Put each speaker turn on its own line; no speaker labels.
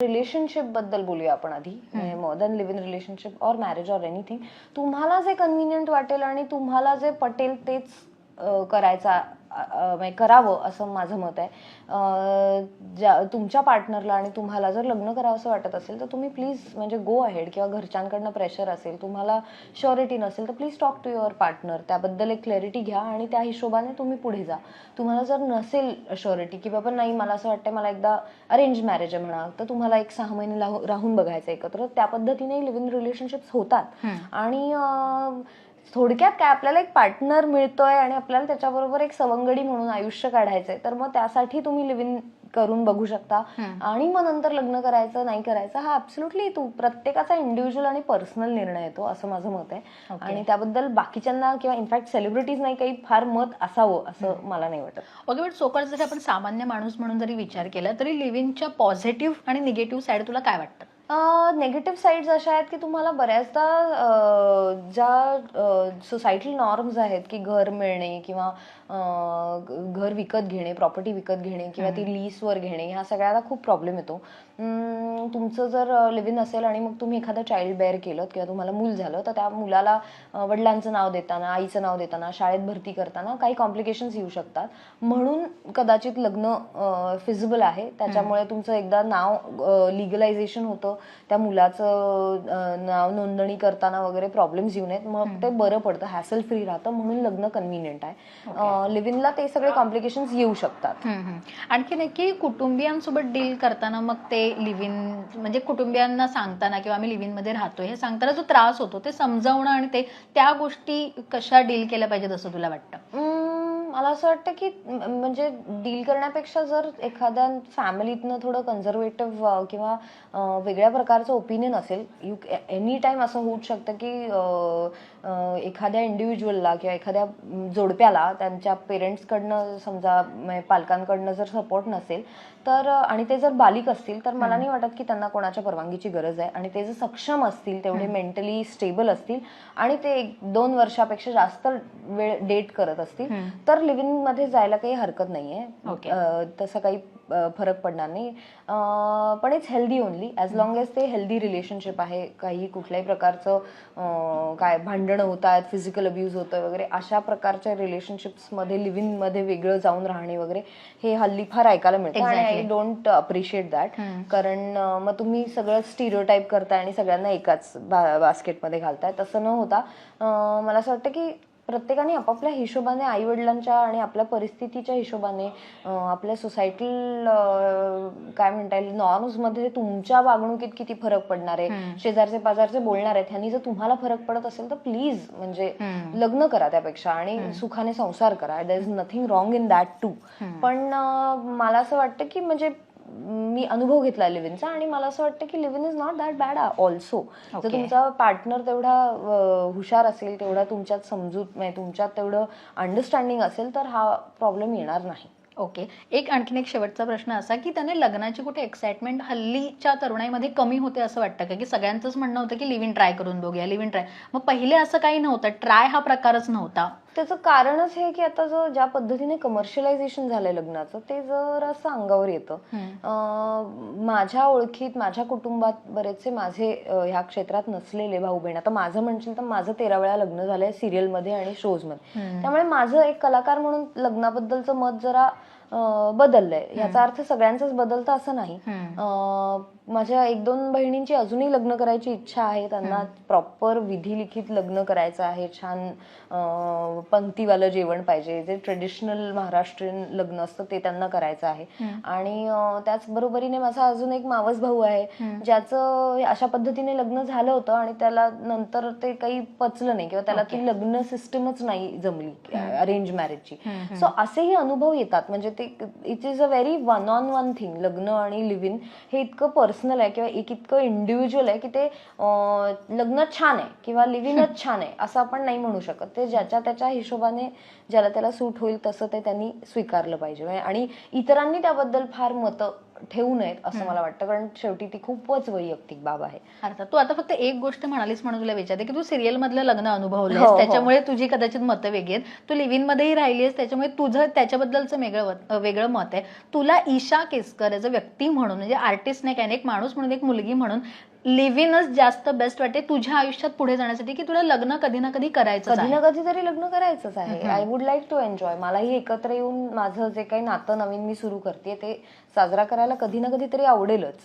रिलेशनशिपबद्दल बोलूया आपण आधी. More than live in relationship or marriage or anything तुम्हाला जे कन्व्हिनियंट वाटेल आणि तुम्हाला जे पटेल तेच करायचा करावं असं माझं मत आहे. ज्या तुमच्या पार्टनरला आणि तुम्हाला जर लग्न करावं असं वाटत असेल तर तुम्ही प्लीज म्हणजे गो अहेड किंवा घरच्यांकडनं प्रेशर असेल तुम्हाला श्युरिटी नसेल तर please talk to your partner त्याबद्दल एक क्लॅरिटी घ्या आणि त्या हिशोबाने तुम्ही पुढे जा. तुम्हाला जर नसेल श्युरिटी की बाबा नाही मला असं वाटतं मला एकदा अरेंज मॅरेज आहे म्हणा तर तुम्हाला एक सहा महिने राहू- राहून बघायचं एकत्र. त्या पद्धतीने लिव्ह इन रिलेशनशिप्स होतात आणि थोडक्यात काय आपल्याला एक पार्टनर मिळतोय आणि आपल्याला त्याच्याबरोबर एक सवंगडी म्हणून आयुष्य काढायचंय तर मग त्यासाठी तुम्ही लिव्ह इन करून बघू शकता. आणि मग नंतर लग्न करायचं नाही करायचं हा ऍब्सोल्युटली तू प्रत्येकाचा इंडिव्हिज्युअल आणि पर्सनल निर्णय येतो असं माझं मत आहे. आणि त्याबद्दल बाकीच्यांना किंवा इनफॅक्ट सेलिब्रिटीज नाही काही फार मत असावं असं मला नाही वाटत.
ओके बट सोकळ जरी आपण सामान्य माणूस म्हणून जरी विचार केला तरी लिव्हिंगच्या पॉझिटिव्ह आणि निगेटिव्ह साईड तुला काय वाटतं?
नेगेटिव्ह साईड्स अशा आहेत की तुम्हाला बऱ्याचदा ज्या सोसायटल नॉर्म्स आहेत की घर मिळणे किंवा घर विकत घेणे प्रॉपर्टी विकत घेणे किंवा ती लीजवर घेणे ह्या सगळ्याला खूप प्रॉब्लेम येतो. तुमचं जर लिव्ह इन असेल आणि मग तुम्ही एखादं चाइल्ड बेअर केलं किंवा तुम्हाला मूल झालं तर त्या मुलाला वडिलांचं नाव देताना आईचं नाव देताना शाळेत भरती करताना काही कॉम्प्लिकेशन्स येऊ शकतात. म्हणून कदाचित लग्न फिजिबल आहे. त्याच्यामुळे तुमचं एकदा नाव लिगलायझेशन होतं. त्या मुलाचं नाव नोंदणी करताना वगैरे प्रॉब्लेम्स येऊ नयेत मग ते बरं पडतं. हॅसल फ्री राहतं म्हणून लग्न कन्व्हिनियंट आहे. लिव्ह इनला ते सगळे कॉम्प्लिकेशन्स येऊ शकतात.
आणखीन एक की कुटुंबियांसोबत डील करताना मग ते लिव्हिन म्हणजे कुटुंबियांना सांगताना किंवा आम्ही लिव्हिनमध्ये राहतोय हे सांगताना जो त्रास होतो ते समजावणं आणि ते त्या गोष्टी कशा डील केल्या पाहिजेत असं तुला वाटतं?
मला असं वाटतं की म्हणजे डील करण्यापेक्षा जर एखाद्या फॅमिलीतनं थोडं कन्झर्वेटिव्ह किंवा वेगळ्या प्रकारचं ओपिनियन असेल यू एनी टाइम असं होऊच शकतं की एखाद्या इंडिव्हिज्युअलला किंवा एखाद्या जोडप्याला त्यांच्या पेरेंट्सकडनं समजा पालकांकडनं जर सपोर्ट नसेल तर आणि ते जर बालिक असतील तर मला नाही वाटत की त्यांना कोणाच्या परवानगीची गरज आहे. आणि ते जर सक्षम असतील तेवढे मेंटली स्टेबल असतील आणि ते एक दोन वर्षापेक्षा जास्त वेळ डेट करत असतील तर लिव्हिंगमध्ये जायला काही हरकत नाहीये.
Okay.
अं, तसं काही अं, फरक पडणार नाही. अं, पण it's healthy only as long as ते हेल्दी रिलेशनशिप आहे काही कुठल्याही प्रकारचं अं, काय भांडणं होत आहेत फिजिकल अब्युज होतोय वगैरे अशा प्रकारच्या रिलेशनशिप्समध्ये लिव्हिंगमध्ये वेगळं जाऊन राहणे वगैरे हे हल्ली फार ऐकायला मिळतं. आणि आय. डोंट अप्रिशिएट दॅट कारण अं, मग तुम्ही सगळं स्टिरिओ टाईप करताय आणि सगळ्यांना एकाच बास्केटमध्ये घालताय. तसं न होता अं, मला असं वाटतं की प्रत्येकाने आपापल्या हिशोबाने आई वडिलांच्या आणि आपल्या परिस्थितीच्या हिशोबाने आपल्या सोसायटल काय म्हणता येईल नॉर्म्समध्ये तुमच्या वागणुकीत किती फरक पडणार आहे शेजारचे पाजारचे बोलणार आहेत ह्यांनी जर तुम्हाला फरक पडत असेल तर प्लीज म्हणजे लग्न करा त्यापेक्षा आणि सुखाने संसार करा. There is nothing wrong in that too पण मला असं वाटतं की म्हणजे मी अनुभव घेतला लिव्हिनचा आणि मला असं वाटतं की live in is not that bad also. जर
Okay.
तुमचा पार्टनर तेवढा हुशार असेल तेवढा तुमच्यात समजूत म्हणजे तुमच्यात तेवढं अंडरस्टँडिंग असेल तर हा प्रॉब्लेम येणार नाही.
ओके एक आणखीन एक शेवटचा प्रश्न असा की त्याने लग्नाची कुठे एक्साइटमेंट हल्लीच्या तरुणाईमध्ये कमी होते असं वाटतं का? की सगळ्यांचंच म्हणणं होतं की लिव्ह इन ट्राय करून बघूया लिव्ह इन ट्राय मग पहिले असं काही नव्हतं? ट्राय हा प्रकारच नव्हता.
त्याचं कारणच हे की आता जो ज्या पद्धतीने कमर्शियलायझेशन झालंय लग्नाचं ते जर असं अंगावर येतं. माझ्या ओळखीत माझ्या कुटुंबात बरेचसे माझे ह्या क्षेत्रात नसलेले भाऊ बहीण आता माझं म्हणशील तर माझं तेरा वेळा लग्न झालंय सिरियलमध्ये आणि शोजमध्ये त्यामुळे माझं एक कलाकार म्हणून लग्नाबद्दलचं मत जरा बदललंय. याचा अर्थ सगळ्यांचंच बदलतं असं नाही. माझ्या एक दोन बहिणींची अजूनही लग्न करायची इच्छा आहे. त्यांना प्रॉपर विधी लिखित लग्न करायचं आहे. छान पंक्तीवालं जेवण पाहिजे. जे ट्रेडिशनल महाराष्ट्रीयन लग्न असतं ते त्यांना करायचं आहे. आणि अं, त्याच बरोबरीने माझा अजून एक मावस भाऊ आहे. ज्याचं अशा पद्धतीने लग्न झालं होतं आणि त्याला नंतर ते काही पचलं नाही किंवा त्याला ती लग्न सिस्टमच नाही जमली अरेंज मॅरेजची सो असेही अनुभव येतात. म्हणजे ते it is a very one on one thing लग्न आणि लिव्ह इन हे इतकं पर्सनल आहे किंवा एक इतकं इंडिव्हिज्युअल आहे की ते लग्न छान आहे किंवा लिव्ह इनच छान आहे असं आपण नाही म्हणू शकत. ते ज्याच्या त्याच्या हिशोबाने ज्याला त्याला सूट होईल तसं ते त्यांनी स्वीकारलं पाहिजे. आणि इतरांनी त्याबद्दल फार मतं ठेवू नयेत असं मला वाटतं. कारण शेवटी ती खूपच वैयक्तिक बाब आहे.
अर्थात तू आता फक्त एक गोष्ट म्हणालीस म्हणून तुला विचारते की तू सिरियल मधलं लग्न
हो,
अनुभवलंयस
हो.
त्याच्यामुळे तुझी कदाचित मतं वेगळी आहेत. तू लिव्हिन मध्येही राहिलीस त्याच्यामुळे तुझं त्याच्याबद्दलचं वेगळं वेगळं मत आहे. तुला ईशा केसकर एज अ व्यक्ती म्हणून म्हणजे आर्टिस्ट नाही काय एक माणूस म्हणून एक मुलगी म्हणून लिव्हिनच जास्त बेस्ट वाटते तुझ्या आयुष्यात पुढे जाण्यासाठी की तुला लग्न कधी ना कधी करायचं
कधी ना कधी तरी लग्न करायचंच आहे. I would like to enjoy मलाही एकत्र येऊन माझं जे काही नातं नवीन मी सुरू करते ते साजरा करायला कधी ना कधी तरी आवडेलच.